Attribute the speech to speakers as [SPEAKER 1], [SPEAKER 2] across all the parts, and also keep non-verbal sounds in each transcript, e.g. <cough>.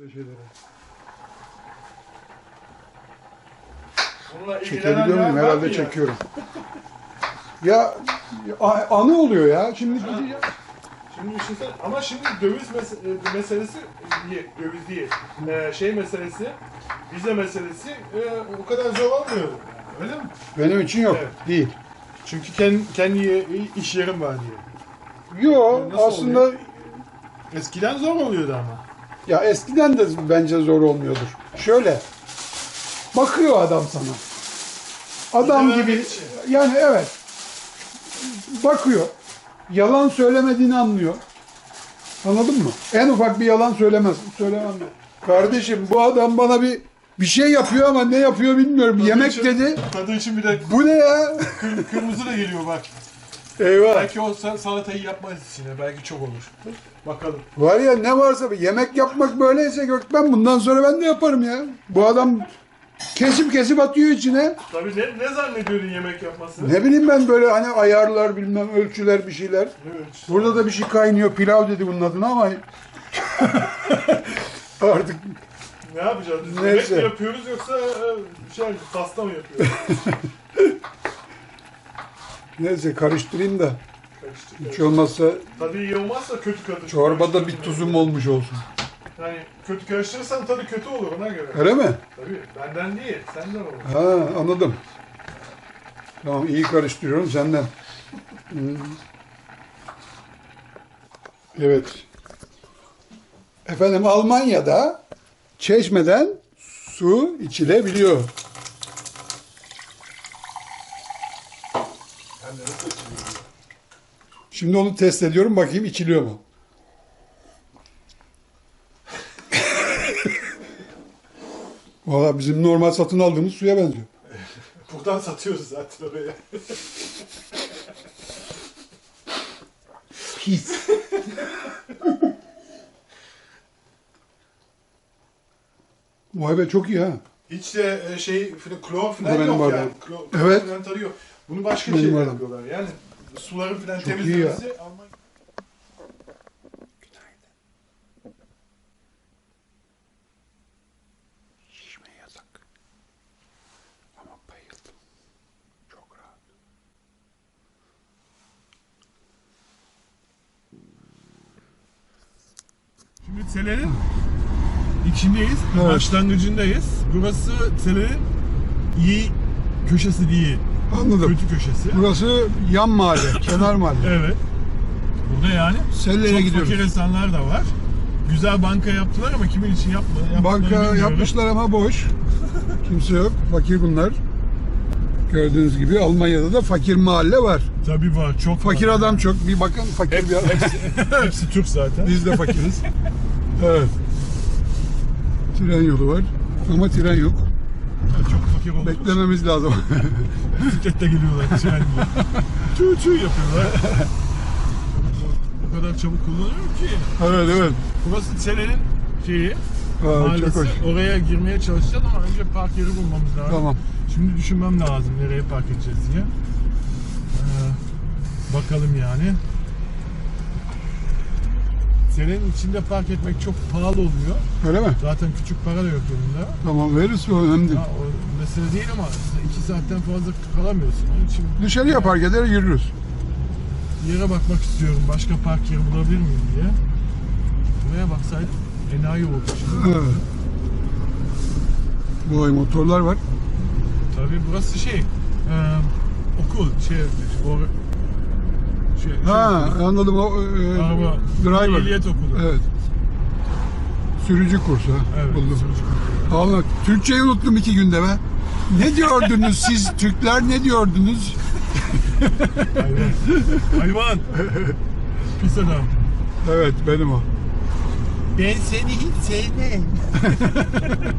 [SPEAKER 1] Böyle şeylere.
[SPEAKER 2] Bununla
[SPEAKER 1] Çekebiliyor muyum? Herhalde
[SPEAKER 2] ya?
[SPEAKER 1] çekiyorum. Ya anı oluyor ya. Şimdi
[SPEAKER 2] Şimdi düşünsene ama şimdi döviz mes- e, meselesi e, döviz değil. Ee, şey meselesi, vize meselesi e, o kadar zor olmuyor. Öyle mi?
[SPEAKER 1] benim için yok.
[SPEAKER 2] Evet.
[SPEAKER 1] Değil.
[SPEAKER 2] Çünkü kendi, kendi iş yerim var diye.
[SPEAKER 1] Yok
[SPEAKER 2] Nasıl
[SPEAKER 1] aslında
[SPEAKER 2] oluyor? Eskiden zor oluyordu ama.
[SPEAKER 1] Ya eskiden de bence zor olmuyordur. Şöyle bakıyor adam sana. Adam gibi yani evet bakıyor. Yalan söylemediğini anlıyor. Anladın mı? En ufak bir yalan söylemez. Söylemem ben. Kardeşim bu adam bana bir bir şey yapıyor ama ne yapıyor bilmiyorum.
[SPEAKER 2] Tadı
[SPEAKER 1] Yemek
[SPEAKER 2] için-
[SPEAKER 1] dedi.
[SPEAKER 2] Tadı için bir de
[SPEAKER 1] Bu ne ya?
[SPEAKER 2] kır- kırmızı da geliyor bak.
[SPEAKER 1] Eyvah.
[SPEAKER 2] Belki o sa- salatayı yapmaz içine. Belki çok olur. Bakalım.
[SPEAKER 1] Var ya ne varsa bir yemek yapmak böyleyse Gökmen bundan sonra ben de yaparım ya. Bu adam kesip kesip atıyor içine.
[SPEAKER 2] Tabii ne, ne zannediyordun yemek yapmasını?
[SPEAKER 1] Ne bileyim ben böyle hani ayarlar bilmem ölçüler bir şeyler.
[SPEAKER 2] Evet.
[SPEAKER 1] Burada da bir şey kaynıyor. Pilav dedi bunun adına ama <laughs> artık
[SPEAKER 2] Ne yapacağız? Biz
[SPEAKER 1] Neyse.
[SPEAKER 2] yemek mi yapıyoruz yoksa e, şey pasta mı yapıyoruz? <laughs>
[SPEAKER 1] neyse karıştırayım da
[SPEAKER 2] Karıştık.
[SPEAKER 1] hiç olmazsa
[SPEAKER 2] Tadı iyi olmazsa kötü kadı.
[SPEAKER 1] çorbada bir tuzum olmuş olsun.
[SPEAKER 2] Yani kötü karıştırırsan tadı kötü olur ona göre.
[SPEAKER 1] Öyle mi?
[SPEAKER 2] Tabii benden değil, senden olur.
[SPEAKER 1] Ha anladım. Tamam iyi karıştırıyorum senden. Hmm. Evet. Efendim Almanya'da çeşmeden su içilebiliyor. Şimdi onu test ediyorum bakayım içiliyor mu? Valla bizim normal satın aldığımız suya benziyor.
[SPEAKER 2] Buradan satıyoruz zaten oraya.
[SPEAKER 1] Pis. Vay be çok iyi ha.
[SPEAKER 2] Hiç de e, şey falan, klor
[SPEAKER 1] Bu da
[SPEAKER 2] falan
[SPEAKER 1] benim
[SPEAKER 2] yok
[SPEAKER 1] bardağım.
[SPEAKER 2] yani. Klor, klor
[SPEAKER 1] Evet.
[SPEAKER 2] falan tarıyor. Bunu başka
[SPEAKER 1] Benim
[SPEAKER 2] şeyler
[SPEAKER 1] bardağım.
[SPEAKER 2] yapıyorlar. Yani suların falan
[SPEAKER 1] Çok iyi
[SPEAKER 2] temizlemesi Almanya.
[SPEAKER 1] Şişme yasak. Ama bayıldım. Çok rahat.
[SPEAKER 2] Şimdi selenin içindeyiz,
[SPEAKER 1] Evet.
[SPEAKER 2] başlangıcındayız. Burası selenin iyi köşesi değil,
[SPEAKER 1] Anladım.
[SPEAKER 2] kötü köşesi.
[SPEAKER 1] Burası yan mahalle, <laughs> kenar mahalle.
[SPEAKER 2] Evet. Burada yani
[SPEAKER 1] Sellere
[SPEAKER 2] çok
[SPEAKER 1] gidiyoruz.
[SPEAKER 2] fakir insanlar da var. Güzel banka yaptılar ama kimin için yapma, yaptıklarını
[SPEAKER 1] Banka
[SPEAKER 2] bilmiyorum.
[SPEAKER 1] yapmışlar ama boş. <laughs> Kimse yok. Fakir bunlar. Gördüğünüz gibi Almanya'da da fakir mahalle var.
[SPEAKER 2] Tabii var, çok
[SPEAKER 1] Fakir
[SPEAKER 2] var.
[SPEAKER 1] adam çok. Bir bakın fakir bir adam.
[SPEAKER 2] Hepsi, <laughs> hepsi Türk zaten.
[SPEAKER 1] Biz de fakiriz. Evet. Tren yolu var. Ama tren yok.
[SPEAKER 2] Fakir olduk.
[SPEAKER 1] Beklememiz lazım.
[SPEAKER 2] Bisikletle geliyorlar. Çığ çığ yapıyorlar. o kadar çabuk kullanıyor ki.
[SPEAKER 1] evet evet.
[SPEAKER 2] Burası Selenin şeyi,
[SPEAKER 1] Aa,
[SPEAKER 2] mahallesi.
[SPEAKER 1] çok hoş.
[SPEAKER 2] Oraya girmeye çalışacağız ama önce park yeri bulmamız lazım.
[SPEAKER 1] Tamam.
[SPEAKER 2] Şimdi düşünmem lazım nereye park edeceğiz diye. Ee, bakalım yani. Selenin içinde park etmek çok pahalı oluyor.
[SPEAKER 1] Öyle mi?
[SPEAKER 2] Zaten küçük para da yok yanında.
[SPEAKER 1] Tamam veririz o önemli değil.
[SPEAKER 2] Ha, o mesele değil ama iki saatten fazla kalamıyorsun. Onun için
[SPEAKER 1] Dışarıya park eder yürürüz.
[SPEAKER 2] yere bakmak istiyorum. Başka park yeri bulabilir miyim diye. Buraya baksaydım enayi oldu şimdi.
[SPEAKER 1] Evet. Vay motorlar var.
[SPEAKER 2] Tabii burası şey, e, okul, şey, o, şey,
[SPEAKER 1] Ha
[SPEAKER 2] şey,
[SPEAKER 1] anladım o e,
[SPEAKER 2] araba,
[SPEAKER 1] driver.
[SPEAKER 2] ehliyet okulu.
[SPEAKER 1] Evet. Sürücü kursu. ha,
[SPEAKER 2] Evet,
[SPEAKER 1] Buldum.
[SPEAKER 2] sürücü.
[SPEAKER 1] Allah Türkçeyi unuttum iki günde be. Ne diyordunuz siz Türkler ne diyordunuz?
[SPEAKER 2] Hayvan. Hayvan. Pis adam.
[SPEAKER 1] Evet benim o.
[SPEAKER 2] Ben seni hiç sevmem. <laughs>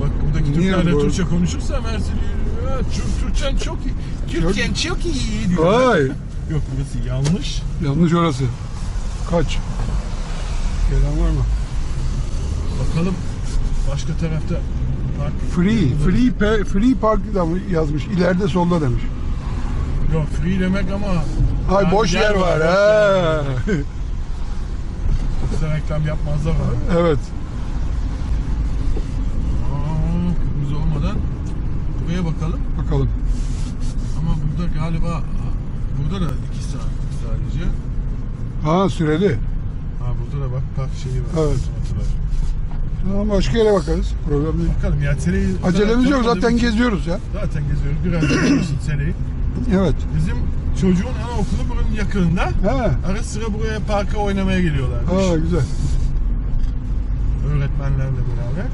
[SPEAKER 2] Bak buradaki
[SPEAKER 1] Niye
[SPEAKER 2] Türklerle
[SPEAKER 1] bu-
[SPEAKER 2] Türkçe konuşursa Mersin ya, Türk, Türkçen çok iyi. Türkçen çok iyi diyor.
[SPEAKER 1] Vay
[SPEAKER 2] Yok burası yanlış.
[SPEAKER 1] yanlış orası. Kaç? Gelen var mı?
[SPEAKER 2] Bakalım başka tarafta park.
[SPEAKER 1] Free, free, pe- free park da mı yazmış. İleride solda demiş.
[SPEAKER 2] Yok free demek ama
[SPEAKER 1] Ay
[SPEAKER 2] Yani
[SPEAKER 1] boş yer var.
[SPEAKER 2] boş
[SPEAKER 1] ha.
[SPEAKER 2] Bize <laughs> reklam yapmazlar abi.
[SPEAKER 1] Evet.
[SPEAKER 2] Aa, kırmızı olmadan buraya bakalım.
[SPEAKER 1] Bakalım.
[SPEAKER 2] Ama burada galiba burada da iki saat sadece.
[SPEAKER 1] Ha süreli.
[SPEAKER 2] Ha burada da bak park şeyi var.
[SPEAKER 1] Evet.
[SPEAKER 2] otomatı var.
[SPEAKER 1] Tamam başka yere bakarız. Problem değil.
[SPEAKER 2] Bakalım ya seneyi...
[SPEAKER 1] Acelemiz yok zaten
[SPEAKER 2] için-
[SPEAKER 1] geziyoruz ya.
[SPEAKER 2] Zaten geziyoruz. Biraz da görürsün seneyi.
[SPEAKER 1] Evet.
[SPEAKER 2] Bizim çocuğun anaokulu bunun yakınında.
[SPEAKER 1] Ha.
[SPEAKER 2] Ara sıra buraya parka oynamaya geliyorlarmış.
[SPEAKER 1] Ha güzel.
[SPEAKER 2] Öğretmenlerle beraber.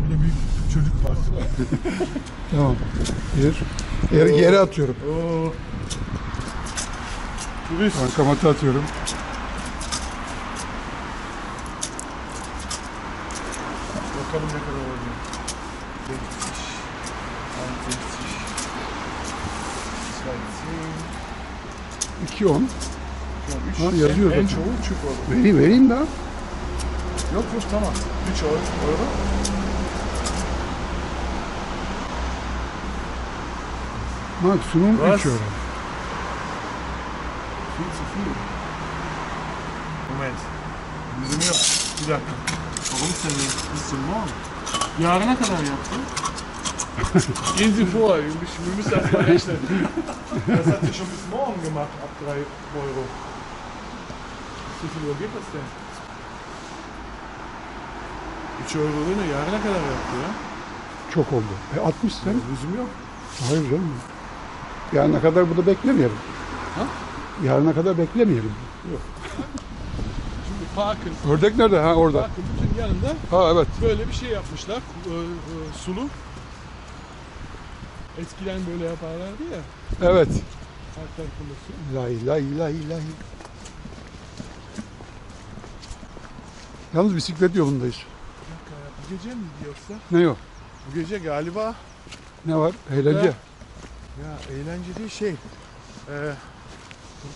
[SPEAKER 2] Burada büyük çocuk parkı var. <laughs>
[SPEAKER 1] Tamam. Bir. Yere, yere atıyorum.
[SPEAKER 2] Oo. Turist.
[SPEAKER 1] Bankamata atıyorum.
[SPEAKER 2] Bakalım ne kadar oluyor. 60, 61, 60,
[SPEAKER 1] 2.10. Ha, yazıyor
[SPEAKER 2] En
[SPEAKER 1] zaten.
[SPEAKER 2] çoğu çöp olur.
[SPEAKER 1] Vereyim, vereyim daha.
[SPEAKER 2] Yok yok tamam. 3 euro. euro.
[SPEAKER 1] Maksimum
[SPEAKER 2] Was?
[SPEAKER 1] 3 euro.
[SPEAKER 2] Viel zu viel. Moment. Yok. Bir dakika. Nicht bis zum Morgen? Yarına kadar yaptın. Sie vor, müssen wir müssen erst mal rechnen. Das hat ja schon bis morgen gemacht, ab 3 Euro. Wie viel Uhr geht das denn? 3 Euro'yu ne yarına kadar yaptı ya.
[SPEAKER 1] Çok oldu. E 60 sen.
[SPEAKER 2] Lüzum yok.
[SPEAKER 1] Hayır canım. Yarına kadar burada beklemeyelim.
[SPEAKER 2] Ha?
[SPEAKER 1] Yarına kadar beklemeyelim.
[SPEAKER 2] Şimdi parkın,
[SPEAKER 1] Ördek nerede? Ha orada.
[SPEAKER 2] parkın bütün yanında
[SPEAKER 1] Ha evet.
[SPEAKER 2] böyle bir şey yapmışlar. e, e, sulu. Eskiden böyle yaparlardı ya.
[SPEAKER 1] Evet.
[SPEAKER 2] Her tarafında su.
[SPEAKER 1] La ilahe ilahe ilahe. Yalnız bisiklet yolundayız.
[SPEAKER 2] Bir dakika ya, bu gece mi yoksa?
[SPEAKER 1] Ne o?
[SPEAKER 2] Bu gece galiba
[SPEAKER 1] Ne var? Eğlence.
[SPEAKER 2] ya eğlence değil şey. E,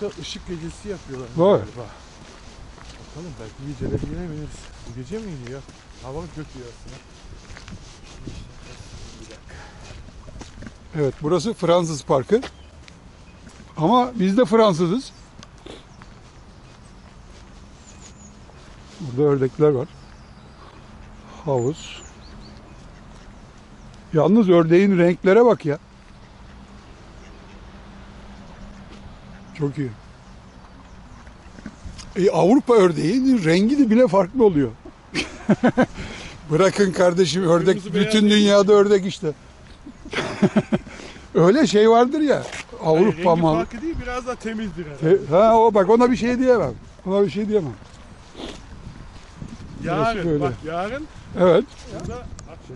[SPEAKER 2] burada ışık gecesi yapıyorlar
[SPEAKER 1] Vay.
[SPEAKER 2] galiba. Bakalım belki geceleri yine bineriz. Bu gece miydi ya? Hava kötü ya aslında.
[SPEAKER 1] Evet burası Fransız Parkı. Ama biz de Fransızız. Burada ördekler var. Havuz. Yalnız ördeğin renklere bak ya. Çok iyi. E, Avrupa ördeğinin rengi de bile farklı oluyor. <laughs> Bırakın kardeşim ördek
[SPEAKER 2] Kırmızı
[SPEAKER 1] bütün dünyada ördek işte. <laughs> Öyle şey vardır ya.
[SPEAKER 2] Hayır,
[SPEAKER 1] Avrupa
[SPEAKER 2] rengi
[SPEAKER 1] mal.
[SPEAKER 2] farkı değil biraz daha temizdir herhalde.
[SPEAKER 1] Ha o bak ona bir şey diyemem. Ona bir şey diyemem.
[SPEAKER 2] Yarın
[SPEAKER 1] böyle.
[SPEAKER 2] bak yarın
[SPEAKER 1] Evet.
[SPEAKER 2] burada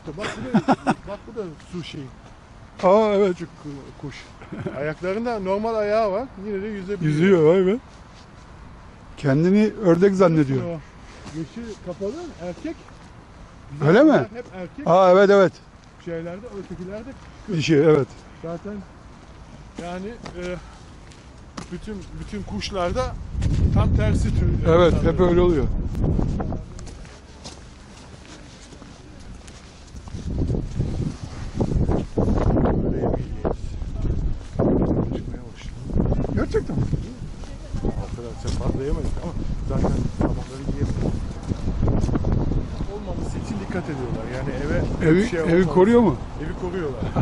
[SPEAKER 2] bak, bak bu da bak bu da su şeyi.
[SPEAKER 1] Aa evet.
[SPEAKER 2] Küçük kuş. Ayaklarında normal ayağı var. Yine de yüzebiliyor.
[SPEAKER 1] Yüzüyor vay be. Kendini ördek zannediyor.
[SPEAKER 2] Yeşil kapalı erkek.
[SPEAKER 1] Öyle mi?
[SPEAKER 2] Hep erkek
[SPEAKER 1] Aa evet evet.
[SPEAKER 2] şeylerde, ötekilerde
[SPEAKER 1] Dişi evet.
[SPEAKER 2] zaten yani e, bütün bütün kuşlarda tam tersi tür.
[SPEAKER 1] Evet hep öyle oluyor. Gerçekten mi?
[SPEAKER 2] Kadar fazla yemedik ama zaten sabahları yiyemedik. Olmaması için dikkat ediyorlar. Yani eve
[SPEAKER 1] Evi,
[SPEAKER 2] şey
[SPEAKER 1] evi koruyor mu?
[SPEAKER 2] Evi koruyorlar. <laughs>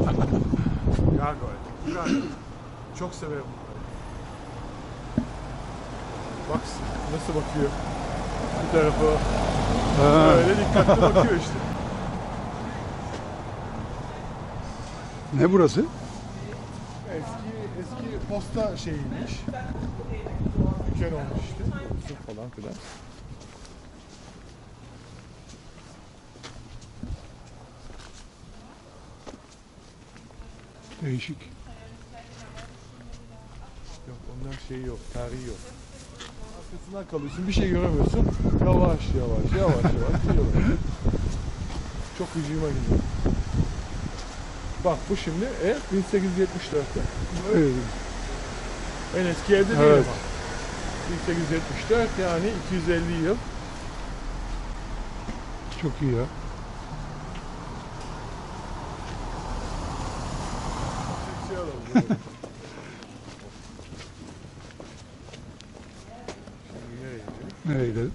[SPEAKER 2] ya gayet. Güzel. Çok severim. Bak nasıl bakıyor. Bu tarafa
[SPEAKER 1] Ha.
[SPEAKER 2] öyle dikkatli bakıyor işte.
[SPEAKER 1] Ne burası?
[SPEAKER 2] Eski eski posta şeyiymiş. Dükkan olmuş işte. Su falan filan.
[SPEAKER 1] Değişik.
[SPEAKER 2] Yok ondan şeyi yok, tarihi yok. Arkasından kalıyorsun, bir şey göremiyorsun. Yavaş yavaş, yavaş yavaş gidiyorlar. Çok hücuma gidiyor. Bak bu şimdi ev 1874'te.
[SPEAKER 1] Evet.
[SPEAKER 2] En eski evde değil
[SPEAKER 1] Evet.
[SPEAKER 2] ama. 1874 yani 250 yıl.
[SPEAKER 1] Çok iyi ya. <laughs>
[SPEAKER 2] Nereye
[SPEAKER 1] gidelim?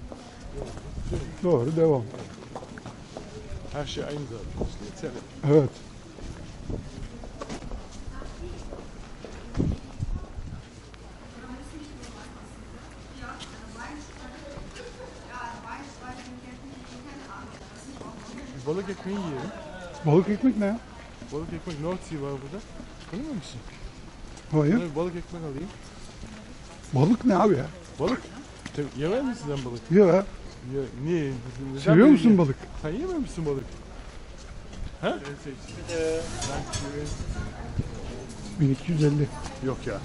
[SPEAKER 1] Doğru devam.
[SPEAKER 2] Her şey aynı zaten.
[SPEAKER 1] Evet.
[SPEAKER 2] Bir balık ekmeği yiyelim.
[SPEAKER 1] Balık ekmek ne ya?
[SPEAKER 2] Balık ekmek North Sea var burada. Tanımıyor musun?
[SPEAKER 1] Hayır.
[SPEAKER 2] Sana bir balık ekmek alayım.
[SPEAKER 1] Balık ne abi ya?
[SPEAKER 2] Balık? Yemez misin sen balık?
[SPEAKER 1] Ya,
[SPEAKER 2] Ya, niye? Neden
[SPEAKER 1] seviyor musun
[SPEAKER 2] ye-
[SPEAKER 1] balık?
[SPEAKER 2] Sen yemiyor musun balık? Ha?
[SPEAKER 1] 1250.
[SPEAKER 2] Yok ya.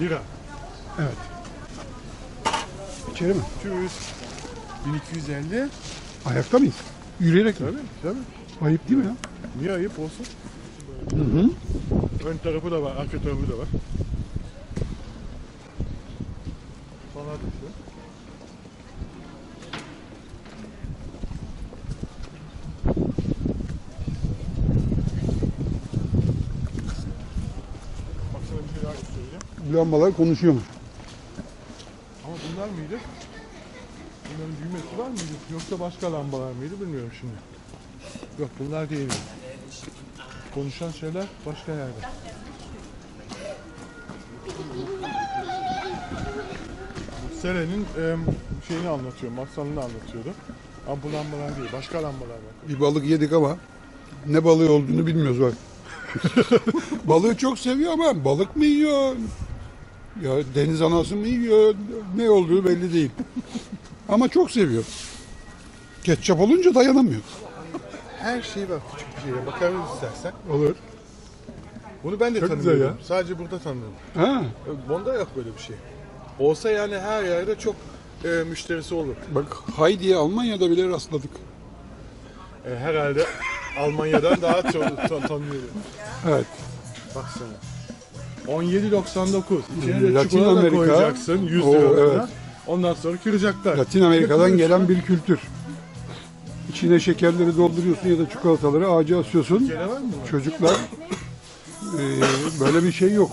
[SPEAKER 2] Lira.
[SPEAKER 1] Evet. İçeri mi?
[SPEAKER 2] 200. 1250.
[SPEAKER 1] Ayakta mıyız? Yürüyerek mi?
[SPEAKER 2] Tabii tabii.
[SPEAKER 1] Ayıp değil mi ya?
[SPEAKER 2] Niye ayıp olsun?
[SPEAKER 1] Hı hı.
[SPEAKER 2] Ön tarafı da var, arka tarafı da var. Bana düşüyor. Bak sana bir şey daha
[SPEAKER 1] lambalar konuşuyor mu?
[SPEAKER 2] Ama bunlar mıydı? Düğmesi var mıydı? Yoksa başka lambalar mıydı bilmiyorum şimdi. Yok bunlar değil. Konuşan şeyler başka yerde. Serenin em, şeyini anlatıyor, masalını anlatıyordu. Ama bu lambalar değil, başka lambalar var.
[SPEAKER 1] Bir balık yedik ama ne balığı olduğunu bilmiyoruz bak. <laughs> Balığı çok seviyor ama balık mı yiyor? Ya deniz anası mı yiyor? Ne olduğu belli değil. Ama çok seviyor. Ketçap olunca dayanamıyor.
[SPEAKER 2] Her şey var küçük bir şeye. Bakarız istersen.
[SPEAKER 1] Olur.
[SPEAKER 2] Bunu ben de
[SPEAKER 1] Çok güzel
[SPEAKER 2] tanımıyorum. Sadece burada tanıdım.
[SPEAKER 1] Ha,
[SPEAKER 2] Bunda yok böyle bir şey. Olsa yani her yerde çok e, müşterisi olur.
[SPEAKER 1] bak Heidi'ye Almanya'da bile rastladık.
[SPEAKER 2] E, herhalde Almanya'dan daha çok tan- tanıyorum.
[SPEAKER 1] Evet.
[SPEAKER 2] Bak sana. 17.99. İçine de
[SPEAKER 1] Latin
[SPEAKER 2] çikolata
[SPEAKER 1] Amerika.
[SPEAKER 2] koyacaksın 100
[SPEAKER 1] Oo,
[SPEAKER 2] lira.
[SPEAKER 1] evet.
[SPEAKER 2] Ondan sonra kıracaklar.
[SPEAKER 1] Latin Amerika'dan gelen bir kültür. İçine şekerleri dolduruyorsun ya da çikolataları ağaca asıyorsun. Çocuklar eee, böyle bir şey yok.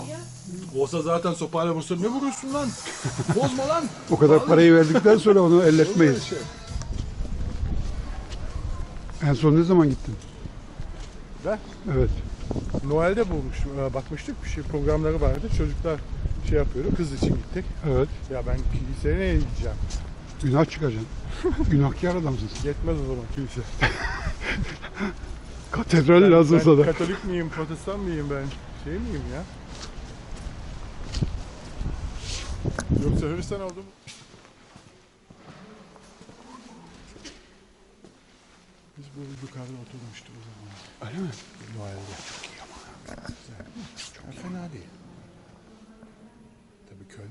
[SPEAKER 2] Olsa zaten sopayla vursun. Ne vuruyorsun lan? Bozma lan. <laughs>
[SPEAKER 1] O kadar parayı verdikten sonra onu elletmeyiz.
[SPEAKER 2] şey.
[SPEAKER 1] En son ne zaman gittin?
[SPEAKER 2] Ben
[SPEAKER 1] Evet.
[SPEAKER 2] Noel'de bulmuş, e, bakmıştık bir şey programları vardı. Çocuklar şey yapıyordu. Kız için gittik.
[SPEAKER 1] Evet.
[SPEAKER 2] Ya ben kiliseye neye gideceğim?
[SPEAKER 1] Günah çıkacaksın. <laughs> Günahkar adamsın sen.
[SPEAKER 2] Yetmez o zaman kilise. <laughs>
[SPEAKER 1] Katedral lazım
[SPEAKER 2] ben
[SPEAKER 1] sana.
[SPEAKER 2] Katolik miyim, protestan mıyım ben? Şey miyim ya? Yoksa Hristiyan oldum. Biz bu yukarıda oturmuştuk o zaman.
[SPEAKER 1] Öyle mi?
[SPEAKER 2] Noel'de. Çok iyi ama. Güzel. Çok fena değil.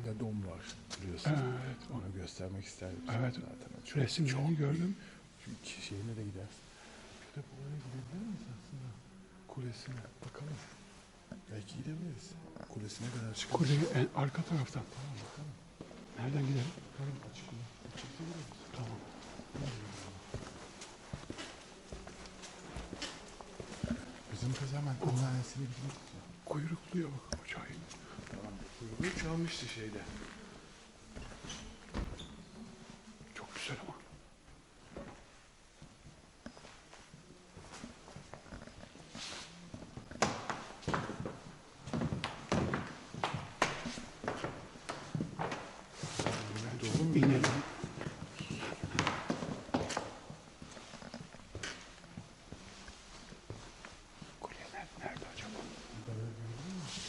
[SPEAKER 2] Köln'de dom var biliyorsun.
[SPEAKER 1] Evet.
[SPEAKER 2] Onu göstermek isterdim.
[SPEAKER 1] Evet.
[SPEAKER 2] Zaten. Çok,
[SPEAKER 1] Resimlerini gördüm.
[SPEAKER 2] Çünkü şeyine de gidersin. Bir de buraya gidebilir miyiz aslında? Kulesine bakalım. Belki gidebiliriz. Kulesine kadar çıkalım.
[SPEAKER 1] Kuleyi en arka taraftan. Nereden gidelim?
[SPEAKER 2] Bakalım açık mı? Açık gidebiliriz.
[SPEAKER 1] Tamam.
[SPEAKER 2] Bizim kız hemen kumlanesine gitmek istiyor.
[SPEAKER 1] Kuyrukluya bak. Acayip.
[SPEAKER 2] Kuyruğu çalmıştı şeyde.
[SPEAKER 1] Çok güzel ama.
[SPEAKER 2] Doğru mu?
[SPEAKER 1] İnelim. Kule nerede, nerede acaba?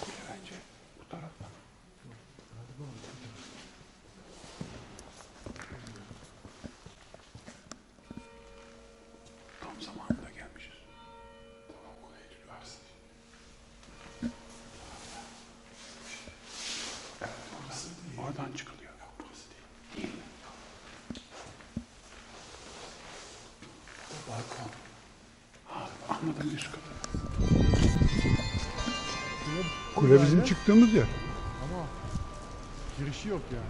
[SPEAKER 1] Kule bence bu tarafta. Tam zamanında gelmişiz. Tamam kuleyi tutarsın. Evet, orası değil. Oradan çıkılıyor. Yok, burası değil. Değil mi? Balkon. Ha, anladım üst katı. Kule bizim çıktığımız yer.
[SPEAKER 2] Ama girişi yok yani.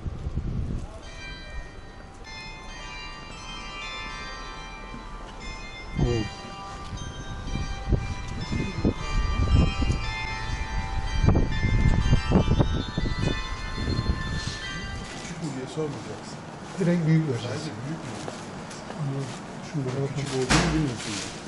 [SPEAKER 1] Oo.
[SPEAKER 2] Küçük mü diye sormayacaksın.
[SPEAKER 1] Direkt büyük vereceğiz. Ama Şunlara bakalım.
[SPEAKER 2] Küçük olduğunu bilmiyorsun.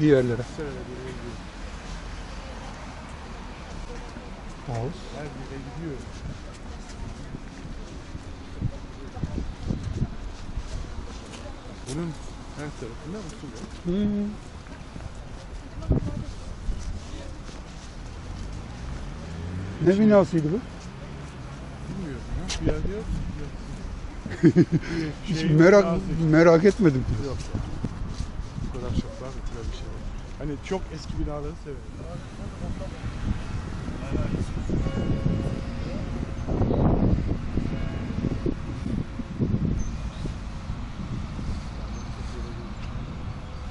[SPEAKER 2] Bir.
[SPEAKER 1] Ağız.
[SPEAKER 2] Her bire gidiyor. Bunun her tarafında usul var.
[SPEAKER 1] Hmm. Ne binasıydı bu?
[SPEAKER 2] Bilmiyorum ya. Bir yerde yok. <laughs>
[SPEAKER 1] Hiç
[SPEAKER 2] Şey,
[SPEAKER 1] merak merak etmedim.
[SPEAKER 2] Yok. Böyle bir şey var. Hani çok eski binaları severim.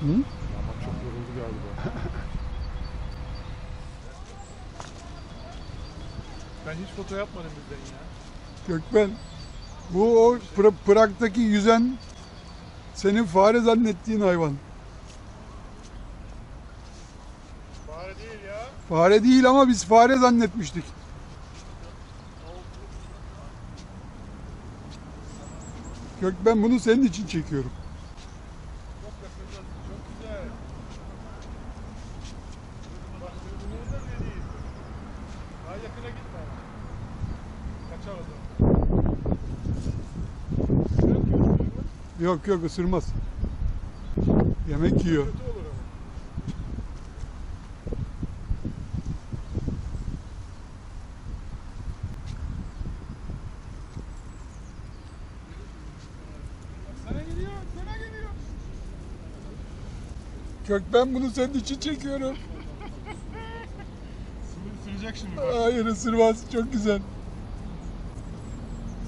[SPEAKER 1] Hı?
[SPEAKER 2] Ama çok yoruldu galiba. <laughs> ben hiç foto yapmadım bizden ya.
[SPEAKER 1] Gökben. Bu o Prag'daki yüzen senin fare zannettiğin hayvan.
[SPEAKER 2] Fare değil ya.
[SPEAKER 1] Fare değil ama biz fare zannetmiştik. Gökben bunu senin için çekiyorum.
[SPEAKER 2] Yok yok
[SPEAKER 1] ısırmaz. Yemek yiyor.
[SPEAKER 2] Kötü olur ama. Sana geliyor, sana geliyor.
[SPEAKER 1] Gökben bunu senin için çekiyorum.
[SPEAKER 2] Sürecek şimdi bak.
[SPEAKER 1] Hayır ısırmaz. Çok güzel.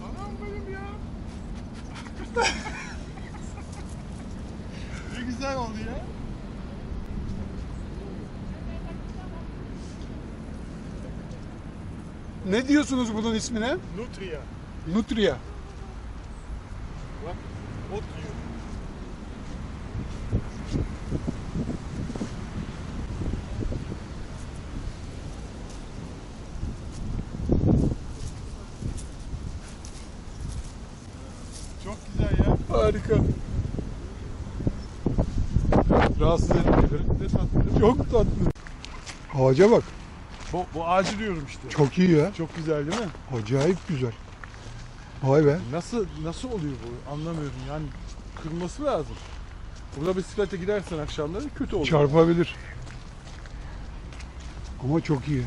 [SPEAKER 2] Anam benim ya. ne güzel oldu ya.
[SPEAKER 1] Ne diyorsunuz bunun ismine?
[SPEAKER 2] Nutria.
[SPEAKER 1] Nutria.
[SPEAKER 2] Bak, ot yiyor. Çok güzel ya.
[SPEAKER 1] Harika. Rahatsız etmiyor.
[SPEAKER 2] Ne tatlı değil mi?
[SPEAKER 1] Çok tatlı. Ağaca bak.
[SPEAKER 2] Bu, bu ağacı diyorum işte.
[SPEAKER 1] Çok iyi ya.
[SPEAKER 2] Çok güzel değil mi?
[SPEAKER 1] Acayip güzel. Vay be.
[SPEAKER 2] Nasıl nasıl oluyor bu? Anlamıyorum. Yani kırılması lazım. Burada bisiklete gidersen akşamları kötü olur.
[SPEAKER 1] Çarpabilir. Ama çok iyi.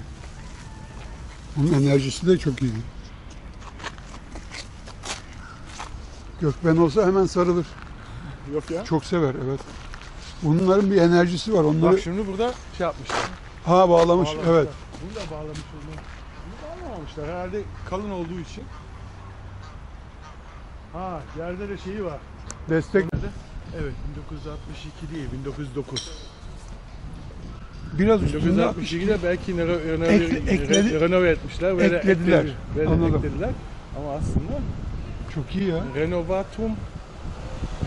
[SPEAKER 1] Bunun enerjisi de çok iyi. Gökben olsa hemen sarılır.
[SPEAKER 2] Yok ya.
[SPEAKER 1] Çok sever evet. Bunların bir enerjisi var. Onları
[SPEAKER 2] Bak şimdi burada şey yapmışlar.
[SPEAKER 1] Ha bağlamış.
[SPEAKER 2] Bağlamışlar.
[SPEAKER 1] Evet.
[SPEAKER 2] Bunu da bağlamış olma. Bunu bağlamamışlar. Herhalde kalın olduğu için. Ha yerde de şeyi var.
[SPEAKER 1] Destek?
[SPEAKER 2] Evet 1962 değil 1909.
[SPEAKER 1] biraz üstünde
[SPEAKER 2] 1962'de belki reno- reno-
[SPEAKER 1] Ekle- ekledi-
[SPEAKER 2] renove etmişler de
[SPEAKER 1] eklediler.
[SPEAKER 2] ekledi-
[SPEAKER 1] Anladım.
[SPEAKER 2] eklediler. Ama aslında
[SPEAKER 1] çok iyi ya.
[SPEAKER 2] renovatum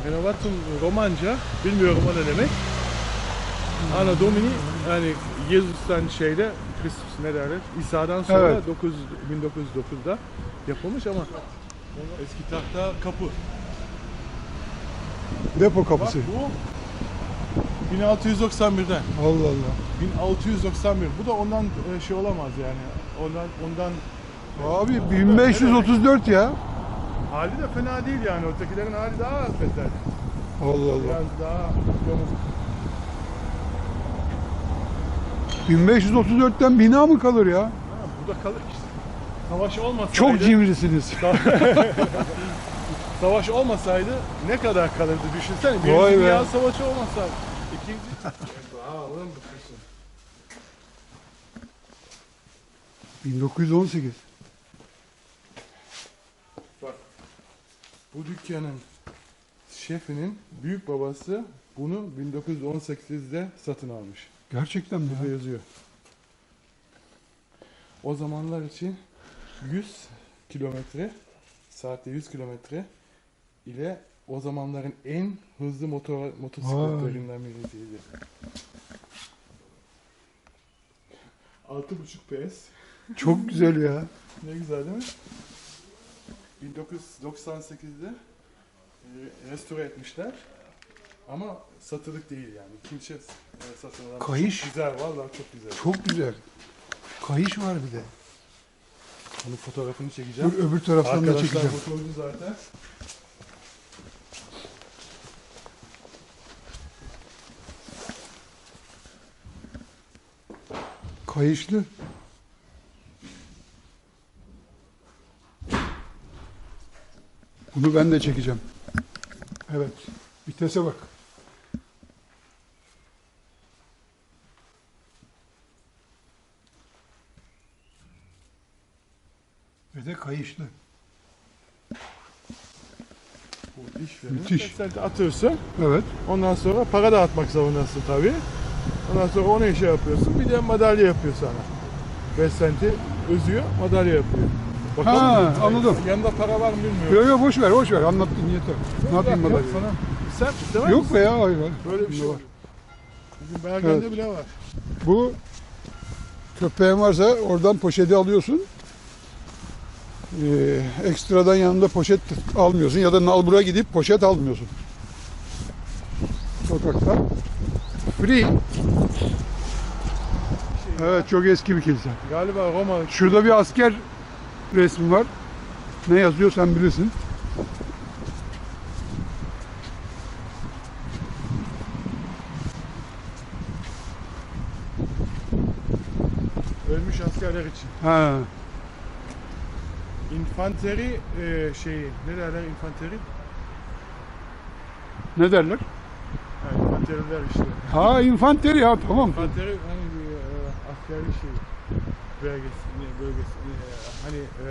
[SPEAKER 2] renovatum romanca bilmiyorum o ne demek. Ana Domini yani Yesus'tan şeyde Kristus ne derler? İsa'dan sonra
[SPEAKER 1] Evet.
[SPEAKER 2] 9 1909'da yapılmış ama eski tahta kapı.
[SPEAKER 1] Depo
[SPEAKER 2] Bak
[SPEAKER 1] kapısı.
[SPEAKER 2] bu 1691'den.
[SPEAKER 1] Allah Allah.
[SPEAKER 2] 1691. Bu da ondan e, şey olamaz yani. Ondan ondan
[SPEAKER 1] Abi 1534 ya.
[SPEAKER 2] hali de fena değil yani. Ötekilerin hali daha az beter.
[SPEAKER 1] Allah Allah.
[SPEAKER 2] Biraz daha yamuk.
[SPEAKER 1] 1534'ten bina mı kalır ya?
[SPEAKER 2] Bu da kalır işte. Savaş olmasaydı
[SPEAKER 1] Çok cimrisiniz. <laughs>
[SPEAKER 2] Savaş olmasaydı ne kadar kalırdı düşünsene.
[SPEAKER 1] Vay
[SPEAKER 2] Birinci
[SPEAKER 1] be.
[SPEAKER 2] Dünya Savaşı olmasaydı. İkinci... Aa, oğlum kızım.
[SPEAKER 1] 1918.
[SPEAKER 2] Bak. Bu dükkanın şefinin büyük babası bunu 1918'de satın almış.
[SPEAKER 1] Gerçekten mi?
[SPEAKER 2] Burada
[SPEAKER 1] ya?
[SPEAKER 2] yazıyor. O zamanlar için 100 kilometre, saatte 100 kilometre ile o zamanların en hızlı motor motosikletlerinden birisiydi. 6.5 PS.
[SPEAKER 1] Çok güzel ya. <laughs>
[SPEAKER 2] Ne güzel değil mi? 1998'de e, restore etmişler. Ama satılık değil yani. Kimse e, satın alamaz.
[SPEAKER 1] Kayış.
[SPEAKER 2] Çok güzel, vallahi çok güzel.
[SPEAKER 1] Çok güzel. Kayış var bir de.
[SPEAKER 2] Onun fotoğrafını çekeceğim.
[SPEAKER 1] Dur öbür taraftan da
[SPEAKER 2] Arkadaşlar
[SPEAKER 1] çekeceğim.
[SPEAKER 2] motorcu zaten.
[SPEAKER 1] Kayışlı. Bunu ben de çekeceğim. Evet. Vitese bak. De kayışlı.
[SPEAKER 2] Bu iş verir.
[SPEAKER 1] Müthiş.
[SPEAKER 2] Sen de atıyorsun.
[SPEAKER 1] Evet.
[SPEAKER 2] Ondan sonra para dağıtmak zorundasın tabii. Ondan sonra onu şey yapıyorsun. Bir de madalya yapıyor sana. 5 senti özüyor, madalya yapıyor.
[SPEAKER 1] Ha, anladım.
[SPEAKER 2] Yanında para var mı bilmiyorum.
[SPEAKER 1] Yok yok boş ver boş ver anlattın yeter. Ne yapayım
[SPEAKER 2] yok, sana. Sen istemez
[SPEAKER 1] Yok
[SPEAKER 2] misin?
[SPEAKER 1] be ya hayır. hayır.
[SPEAKER 2] Böyle bir şey var. Bizim Bergen'de
[SPEAKER 1] Evet.
[SPEAKER 2] bile var.
[SPEAKER 1] Bu köpeğin varsa oradan poşeti alıyorsun. Ee, ekstradan yanında poşet almıyorsun ya da nalbura gidip poşet almıyorsun. Sokakta. Free. Evet çok eski bir kilise.
[SPEAKER 2] Galiba Roma
[SPEAKER 1] Şurada bir asker resmi var. Ne yazıyor sen bilirsin.
[SPEAKER 2] ölmüş askerler için.
[SPEAKER 1] Ha,
[SPEAKER 2] İnfanteri e, şeyi, ne derler infanteri?
[SPEAKER 1] ne derler?
[SPEAKER 2] Ha, infanteriler işte.
[SPEAKER 1] Ha infanteri ya tamam.
[SPEAKER 2] İnfanteri hani bir e, askeri şey bölgesi, bölgesi, e, hani e,